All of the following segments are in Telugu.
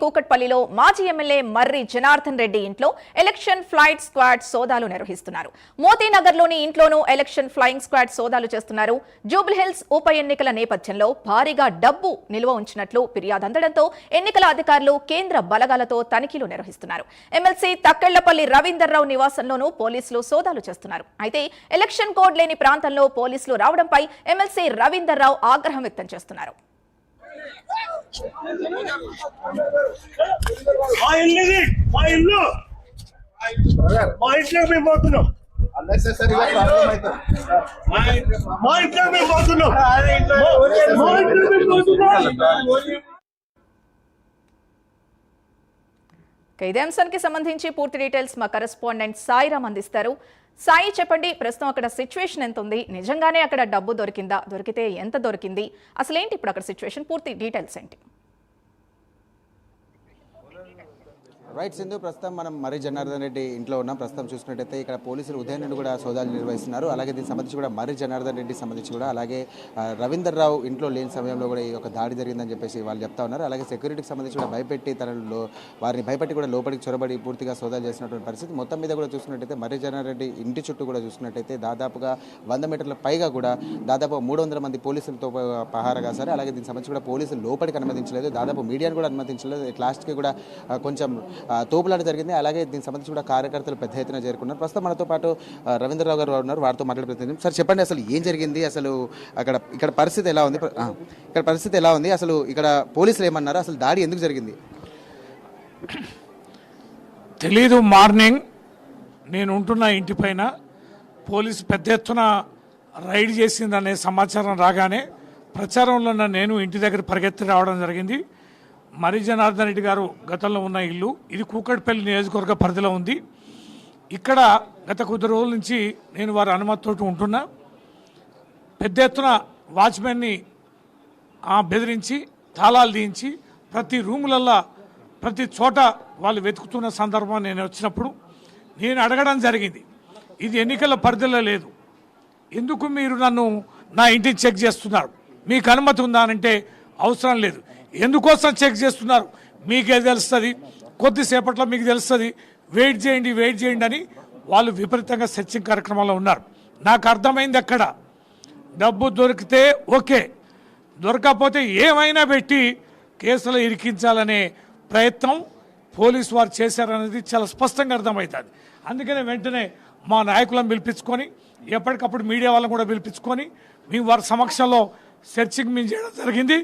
కూకట్పల్లిలో మాజీ ఎమ్మెల్యే మర్రి జనార్దన్ రెడ్డి ఇంట్లో ఎలక్షన్ ఫ్లైట్ స్క్వాడ్ సోదాలు నిర్వహిస్తున్నారు. మోతీనగర్లోని ఇంట్లోనూ ఎలక్షన్ ఫ్లయింగ్ స్క్వాడ్ సోదాలు చేస్తున్నారు. జూబ్లీహిల్స్ ఉప ఎన్నికల నేపథ్యంలో భారీగా డబ్బు నిల్వ ఉంచినట్లు ఫిర్యాదు అందడంతో ఎన్నికల అధికారులు కేంద్ర బలగాలతో తనిఖీలు నిర్వహిస్తున్నారు. ఎమ్మెల్సీ తక్కెళ్ళపల్లి రవీందర్రావు నివాసంలోనూ పోలీసులు సోదాలు చేస్తున్నారు. అయితే ఎలక్షన్ కోడ్ లేని ప్రాంతంలో పోలీసులు రావడంపై ఎమ్మెల్సీ రవీందర్రావు ఆగ్రహం వ్యక్తం చేస్తున్నారు. మా ఇల్లు మా ఇల్లు. మా ఇంట్లోకి మేము పోతున్నాం. మా ఇంట్లోకి మేము పోతున్నాం. మా ఇంట్లోకి మేము పోతున్నాం. ఇదే అంశానికి సంబంధించి పూర్తి డీటెయిల్స్ మా కరెస్పాండెంట్ సాయిరామ్ అందిస్తారు. సాయి చెప్పండి ప్రస్తుతం అక్కడ సిచ్యువేషన్ ఎంత ఉంది నిజంగానే అక్కడ డబ్బు దొరికిందా? దొరికితే ఎంత దొరికింది? అసలేంటి ఇప్పుడు అక్కడ సిచ్యువేషన్ పూర్తి డీటెయిల్స్ ఏంటి? రైట్ సింధు ప్రస్తుతం మనం మరి జనార్దన్ రెడ్డి ఇంట్లో ఉన్నాం. ప్రస్తుతం చూసినట్టయితే ఇక్కడ పోలీసులు ఉదయం నుండి కూడా సోదాలు నిర్వహిస్తున్నారు. అలాగే దీనికి సంబంధించి కూడా మరి జనార్దన్ రెడ్డి సంబంధించి కూడా అలాగే రవీందర్ రావు ఇంట్లో లేని సమయంలో కూడా ఈ యొక్క దాడి జరిగిందని చెప్పేసి వాళ్ళు చెప్తా ఉన్నారు. అలాగే సెక్యూరిటీకి సంబంధించి కూడా భయపెట్టి తనలో వారిని భయపెట్టి కూడా లోపలికి చొరబడి పూర్తిగా సోదాలు చేసినటువంటి పరిస్థితి మొత్తం మీద కూడా చూసుకున్నట్టయితే మరి జనార్దన్ రెడ్డి ఇంటి చుట్టూ కూడా చూసుకున్నట్టయితే దాదాపుగా వంద మీటర్ల పైగా కూడా దాదాపు మూడు వందల మంది పోలీసులతో పహారా కాసారు అలాగే దీనికి సంబంధించి కూడా పోలీసులు లోపలికి అనుమతించలేదు. దాదాపు మీడియాను కూడా అనుమతించలేదు. లాస్ట్కి కూడా కొంచెం తోపులాట జరిగింది. అలాగే దీనికి సంబంధించి కూడా కార్యకర్తలు పెద్ద ఎత్తున చేరుకున్నారు. ప్రస్తుతం మనతో పాటు రవీంద్రరావు గారు ఉన్నారు. వారితో మాట్లాడే సార్ చెప్పండి అసలు ఏం జరిగింది? అసలు అక్కడ ఇక్కడ పరిస్థితి ఎలా ఉంది? ఇక్కడ పరిస్థితి ఎలా ఉంది? అసలు ఇక్కడ పోలీసులు ఏమన్నారు? అసలు దాడి ఎందుకు జరిగింది? తెలీదు. మార్నింగ్ నేను ఉంటున్న ఇంటి పైన పోలీసు పెద్ద ఎత్తున రైడ్ చేసిందనే సమాచారం రాగానే ప్రచారంలో ఉన్న నేను ఇంటి దగ్గర పరిగెత్తి రావడం జరిగింది. మరి జనార్దన్ రెడ్డి గారు గతంలో ఉన్న ఇల్లు. ఇది కూకట్పల్లి నియోజకవర్గ పరిధిలో ఉంది. ఇక్కడ గత కొద్ది రోజుల నుంచి నేను వారి అనుమతితో ఉంటున్నా. పెద్ద ఎత్తున వాచ్మెన్ని బెదిరించి తాళాలు తీయించి ప్రతి రూములల్లా ప్రతి చోట వాళ్ళు వెతుకుతున్న సందర్భం నేను వచ్చినప్పుడు నేను అడగడం జరిగింది. ఇది ఎన్నికల పరిధిలో లేదు. ఎందుకు మీరు నన్ను నా ఇంటిని చెక్ చేస్తున్నారు? మీకు అనుమతి ఉందా అంటే అవసరం లేదు. ఎందుకోసం చెక్ చేస్తున్నారు? మీకే తెలుస్తుంది. కొద్దిసేపట్లో మీకు తెలుస్తుంది. వెయిట్ చేయండి వెయిట్ చేయండి అని వాళ్ళు విపరీతంగా సెర్చింగ్ కార్యక్రమంలో ఉన్నారు. నాకు అర్థమైంది అక్కడ డబ్బు దొరికితే ఓకే. దొరకకపోతే ఏమైనా పెట్టి కేసులు ఇరికించాలనే ప్రయత్నం పోలీస్ వారు చేశారనేది చాలా స్పష్టంగా అర్థమవుతుంది. అందుకనే వెంటనే మా నాయకులను పిలిపించుకొని ఎప్పటికప్పుడు మీడియా వాళ్ళని కూడా పిలిపించుకొని మేము వారి సమక్షంలో సెర్చింగ్ మేము చేయడం జరిగింది.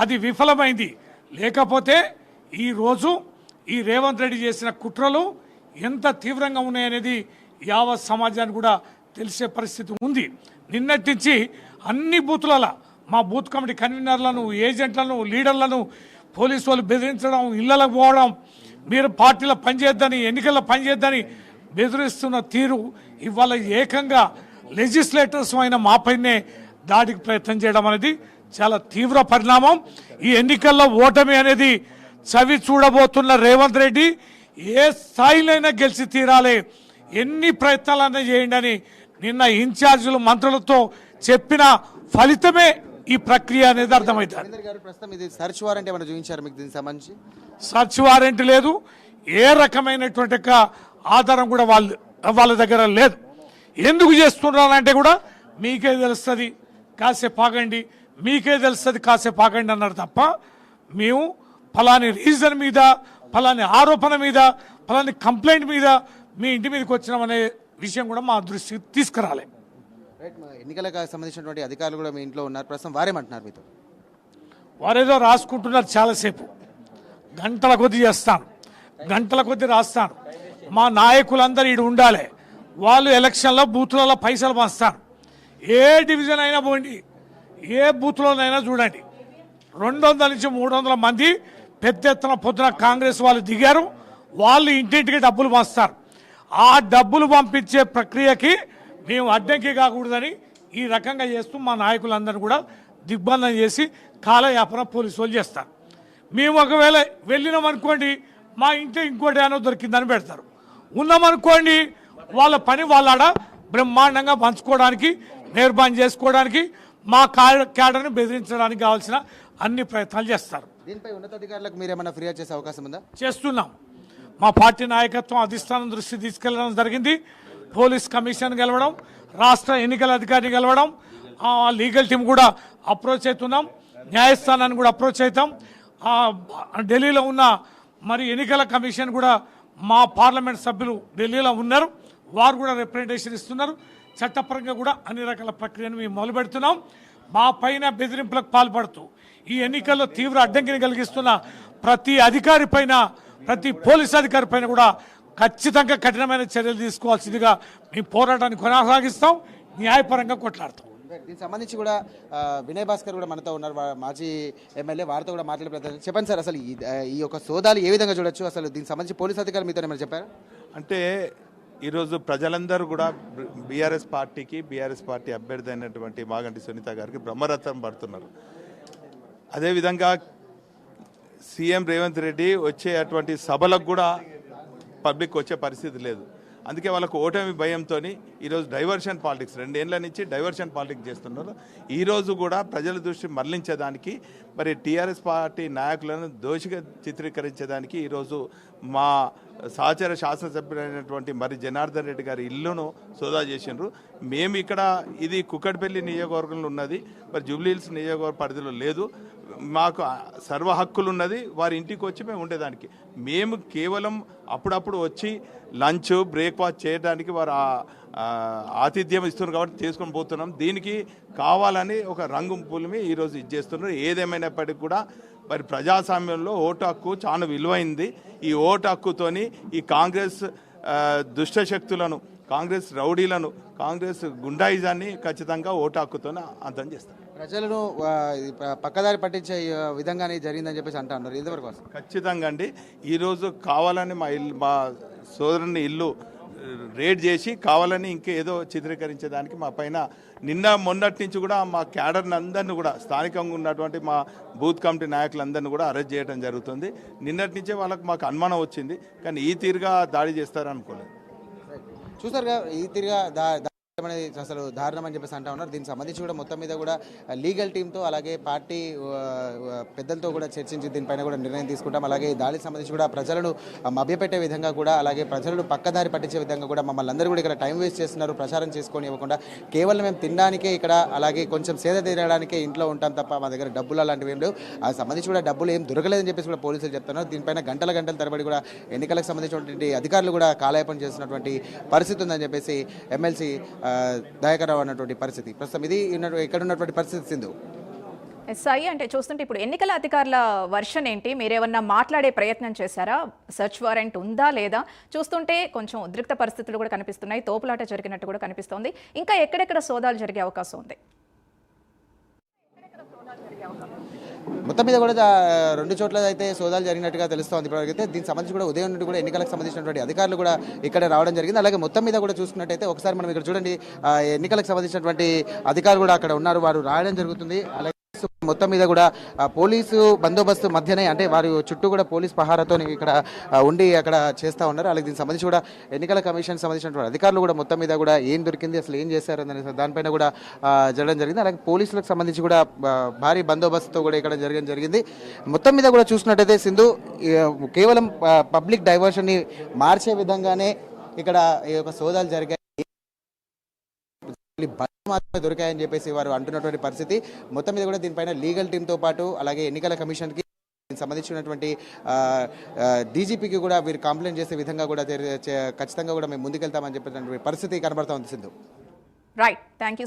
అది విఫలమైంది. లేకపోతే ఈరోజు ఈ రేవంత్ రెడ్డి చేసిన కుట్రలు ఎంత తీవ్రంగా ఉన్నాయనేది యావత్ సమాజానికి కూడా తెలిసే పరిస్థితి ఉంది. నిన్నటి నుంచి అన్ని బూతులలో మా బూత్ కమిటీ కన్వీనర్లను ఏజెంట్లను లీడర్లను పోలీసు వాళ్ళు బెదిరించడం ఇళ్ళకు పోవడం మీరు పార్టీలో పనిచేద్దని ఎన్నికల్లో పనిచేద్దని బెదిరిస్తున్న తీరు ఇవాళ ఏకంగా లెజిస్లేటర్స్ అయిన మాపైనే దాడికి ప్రయత్నం చేయడం అనేది చాలా తీవ్ర పరిణామం. ఈ ఎన్నికల్లో ఓటమి అనేది చవి చూడబోతున్న రేవంత్ రెడ్డి ఏ స్థాయిలైనా గెలిచి తీరాలి. ఎన్ని ప్రయత్నాలన్నా చేయండి అని నిన్న ఇన్ఛార్జీలు మంత్రులతో చెప్పిన ఫలితమే ఈ ప్రక్రియ అనేది అర్థమవుతుంది. సర్చ్ వారెంట్ ఏమైనా చూపించారు మీకు దీనికి సంబంధించి? సర్చ్ వారెంట్ లేదు. ఏ రకమైనటువంటి ఆధారం కూడా వాళ్ళు వాళ్ళ దగ్గర లేదు. ఎందుకు చేస్తున్నారంటే కూడా మీకే తెలుస్తుంది. కాసేపు ఆగండి. మీకే తెలుస్తుంది కాసేపు ఆగండి అన్నారు తప్ప మేము ఫలాని రీజన్ మీద ఫలాని ఆరోపణ మీద ఫలాని కంప్లైంట్ మీద మీ ఇంటి మీదకి వచ్చినామనే విషయం కూడా మా దృష్టికి తీసుకురాలే. ఎన్నికలకు సంబంధించినటువంటి అధికారులు కూడా మీ ఇంట్లో ఉన్నారు. ప్రస్తుతం వారేమంటున్నారు మీతో? వారేదో రాసుకుంటున్నారు చాలాసేపు. గంటల కొద్ది చేస్తాను. గంటల కొద్ది రాస్తాను. మా నాయకులందరూ ఈడు ఉండాలి. వాళ్ళు ఎలక్షన్లో బూత్లలో పైసలు పంచుతారు. ఏ డివిజన్ అయినా పోండి ఏ బూత్లోనైనా చూడండి. రెండు వందల నుంచి మూడు వందల మంది పెద్ద ఎత్తున పొద్దున కాంగ్రెస్ వాళ్ళు దిగారు వాళ్ళు ఇంటింటికి డబ్బులు పంచుతారు. ఆ డబ్బులు పంపించే ప్రక్రియకి మేము అడ్డంకి కాకూడదని ఈ రకంగా చేస్తూ మా నాయకులందరూ కూడా దిగ్బంధం చేసి కాలయాపన పోలీసు వాళ్ళు చేస్తారు. మేము ఒకవేళ వెళ్ళినాం అనుకోండి మా ఇంట్లో ఇంకోటి ఏమో దొరికిందని పెడతారు. ఉన్నామనుకోండి వాళ్ళ పని వాళ్ళాడ బ్రహ్మాండంగా పంచుకోవడానికి నిర్మాణం చేసుకోవడానికి మా క్యాడర్ని బెదిరించడానికి కావాల్సిన అన్ని ప్రయత్నాలు చేస్తారు. దీనిపై ఉన్నతాధికారులకు మీరు ఏమైనా ఫిర్యాదు చేసే అవకాశం ఉందా? చేస్తున్నాం. మా పార్టీ నాయకత్వం అధిష్టానం దృష్టి తీసుకెళ్ళడం జరిగింది. పోలీస్ కమిషన్ గెలవడం రాష్ట్ర ఎన్నికల అధికారిని గెలవడం ఆ లీగల్ టీం కూడా అప్రోచ్ అవుతున్నాం. న్యాయస్థానాన్ని కూడా అప్రోచ్ అవుతాం. ఢిల్లీలో ఉన్న మరి ఎన్నికల కమిషన్ కూడా మా పార్లమెంట్ సభ్యులు ఢిల్లీలో ఉన్నారు. వారు కూడా రిప్రజెంటేషన్ ఇస్తున్నారు. చట్టపరంగా కూడా అన్ని రకాల ప్రక్రియను మేము మొదలు పెడుతున్నాం మా పైన బెదిరింపులకు పాల్పడుతూ ఈ ఎన్నికల్లో తీవ్ర అడ్డంకిని కలిగిస్తున్న ప్రతి అధికారి పైన ప్రతి పోలీస్ అధికారి పైన కూడా ఖచ్చితంగా కఠినమైన చర్యలు తీసుకోవాల్సిందిగా మేము పోరాటాన్ని కొనసాగిస్తాం. న్యాయపరంగా కొట్లాడతాం. దీనికి సంబంధించి కూడా వినయ్ భాస్కర్ కూడా మనతో ఉన్నారు. మాజీ ఎమ్మెల్యే వారితో కూడా మాట్లాడే చెప్పండి సార్ అసలు ఈ యొక్క సోదాలు ఏ విధంగా చూడొచ్చు? అసలు దీనికి సంబంధించి పోలీస్ అధికారులు మీతో ఏమైనా చెప్పారు? అంటే ఈరోజు ప్రజలందరూ కూడా బీఆర్ఎస్ పార్టీకి బీఆర్ఎస్ పార్టీ అభ్యర్థి అయినటువంటి మాగంటి సునీత గారికి బ్రహ్మరథం పడుతున్నారు. అదేవిధంగా సీఎం రేవంత్ రెడ్డి వచ్చే అటువంటి సభలకు కూడా పబ్లిక్ వచ్చే పరిస్థితి లేదు. అందుకే వాళ్ళకు ఓటమి భయంతో ఈరోజు డైవర్షన్ పాలిటిక్స్ రెండేళ్ళ నుంచి డైవర్షన్ పాలిటిక్స్ చేస్తున్నారు. ఈరోజు కూడా ప్రజల దృష్టి మరలించేదానికి మరి టీఆర్ఎస్ పార్టీ నాయకులను దోషిగా చిత్రీకరించేదానికి ఈరోజు మా సహచర శాసనసభ్యులైనటువంటి మరి జనార్దన్ రెడ్డి గారి ఇల్లును సోదా చేసిండ్రు. మేము ఇక్కడ ఇది కుక్కడ్పల్లి నియోజకవర్గంలో ఉన్నది. మరి జూబ్లీహిల్స్ నియోజకవర్గ పరిధిలో లేదు. మాకు సర్వ హక్కులు ఉన్నది. వారి ఇంటికి వచ్చి మేము ఉండేదానికి. మేము కేవలం అప్పుడప్పుడు వచ్చి లంచ్ బ్రేక్ఫాస్ట్ చేయడానికి వారు ఆతిథ్యం ఇస్తున్నారు కాబట్టి తీసుకొని పోతున్నాం. దీనికి కావాలని ఒక రంగు పులిమి ఈరోజు ఇచ్చేస్తున్నారు. ఏదేమైనప్పటికీ కూడా మరి ప్రజాస్వామ్యంలో ఓటు హక్కు చాలా విలువైంది. ఈ ఓటు హక్కుతోని ఈ కాంగ్రెస్ ఆ, దుష్ట శక్తులను కాంగ్రెస్ రౌడీలను కాంగ్రెస్ గుండాయిజాన్ని ఖచ్చితంగా ఓటు హక్కుతోనే అంతం చేస్తారు. ప్రజలను పక్కదారి పట్టించే విధంగానే జరిగిందని చెప్పేసి అంటా ఉన్నారు. ఎంతవరకు వాస్తవం? ఖచ్చితంగా అండి. ఈరోజు కావాలని మా ఇల్లు మా సోదరుని ఇల్లు రేడ్ చేసి కావాలని ఇంకేదో చిత్రీకరించేదానికి మా పైన నిన్న మొన్నటి నుంచి కూడా మా క్యాడర్ని అందరిని కూడా స్థానికంగా ఉన్నటువంటి మా బూత్ కమిటీ నాయకులందరినీ కూడా అరెస్ట్ చేయడం జరుగుతుంది. నిన్నటి నుంచే వాళ్ళకి మాకు అనుమానం వచ్చింది కానీ ఈ తీరుగా దాడి చేస్తారనుకోలేదు. చూసారుగా ఈ తీరుగా దా- అనేది అసలు దారుణం అని చెప్పేసి అంటా ఉన్నారు. దీనికి సంబంధించి కూడా మొత్తం మీద కూడా లీగల్ టీంతో అలాగే పార్టీ పెద్దలతో కూడా చర్చించి దీనిపైన కూడా నిర్ణయం తీసుకుంటాం. అలాగే ఈ దాడికి సంబంధించి కూడా ప్రజలను మభ్యపెట్టే విధంగా కూడా అలాగే ప్రజలను పక్కదారి పట్టించే విధంగా కూడా మమ్మల్ని అందరూ కూడా ఇక్కడ టైం వేస్ట్ చేస్తున్నారు. ప్రచారం చేసుకొని ఇవ్వకుండా కేవలం మేము తినడానికే ఇక్కడ అలాగే కొంచెం సేద తీరడానికే ఇంట్లో ఉంటాం తప్ప మా దగ్గర డబ్బులు అలాంటివి ఏం లేవు. అది సంబంధించి కూడా డబ్బులు ఏం దొరకలేదని చెప్పేసి కూడా పోలీసులు చెప్తున్నారు. దీనిపైన గంటల గంటల తరబడి కూడా ఎన్నికలకు సంబంధించినటువంటి అధికారులు కూడా కాలయాపన చేస్తున్నటువంటి పరిస్థితి ఉందని చెప్పేసి ఎమ్మెల్సీ దయాకర్రావు పరిస్థితి. ప్రస్తుతం ఇది ఇక్కడ ఉన్నటువంటి పరిస్థితి సింధు. ఎస్ఐ అంటే చూస్తుంటే ఇప్పుడు ఎన్నికల అధికారుల వర్షన్ ఏంటి? మీరేమన్నా మాట్లాడే ప్రయత్నం చేశారా? సెర్చ్ వారెంట్ ఉందా లేదా? చూస్తుంటే కొంచెం ఉద్రిక్త పరిస్థితులు కూడా కనిపిస్తున్నాయి. తోపులాట జరిగినట్టు కూడా కనిపిస్తోంది. ఇంకా ఎక్కడెక్కడ సోదాలు జరిగే అవకాశం ఉంది? మొత్తం మీద కూడా రెండు చోట్ల అయితే సోదాలు జరిగినట్టుగా తెలుస్తోంది. ఇప్పటివరకైతే దీనికి సంబంధించి కూడా ఉదయం నుండి కూడా ఎన్నికలకు సంబంధించినటువంటి అధికారులు కూడా ఇక్కడ రావడం జరిగింది. అలాగే మొత్తం మీద కూడా చూసుకున్నట్టయితే ఒకసారి మనం ఇక్కడ చూడండి ఎన్నికలకు సంబంధించినటువంటి అధికారులు కూడా అక్కడ ఉన్నారు. వారు రావడం జరుగుతుంది. అలాగే మొత్తం మీద కూడా పోలీసు బందోబస్తు మధ్యనే అంటే వారి చుట్టూ కూడా పోలీస్ పహారాతో ఇక్కడ ఉండి అక్కడ చేస్తూ ఉన్నారు. అలాగే దీనికి సంబంధించి కూడా ఎన్నికల కమిషన్ సంబంధించినటువంటి అధికారులు కూడా మొత్తం మీద కూడా ఏం దొరికింది అసలు ఏం చేశారు అనే దానిపైన కూడా జరగడం జరిగింది. అలాగే పోలీసులకు సంబంధించి కూడా భారీ బందోబస్తుతో కూడా ఇక్కడ జరగడం జరిగింది. మొత్తం మీద కూడా చూసినట్టయితే సింధు కేవలం పబ్లిక్ డైవర్షన్ని మార్చే విధంగానే ఇక్కడ ఈ యొక్క సోదాలు జరిగాయి. మాత్రమే దొరికాయని చెప్పేసి వారు అంటున్నటువంటి పరిస్థితి. మొత్తం మీద కూడా దీనిపైన లీగల్ టీంతో పాటు అలాగే ఎన్నికల కమిషన్కి సంబంధించినటువంటి డీజీపీకి కూడా వీరు కంప్లైంట్ చేసే విధంగా కూడా ఖచ్చితంగా కూడా మేము ముందుకెళ్తామని చెప్పినటువంటి పరిస్థితి కనబడతా ఉంది సింధు. Right thank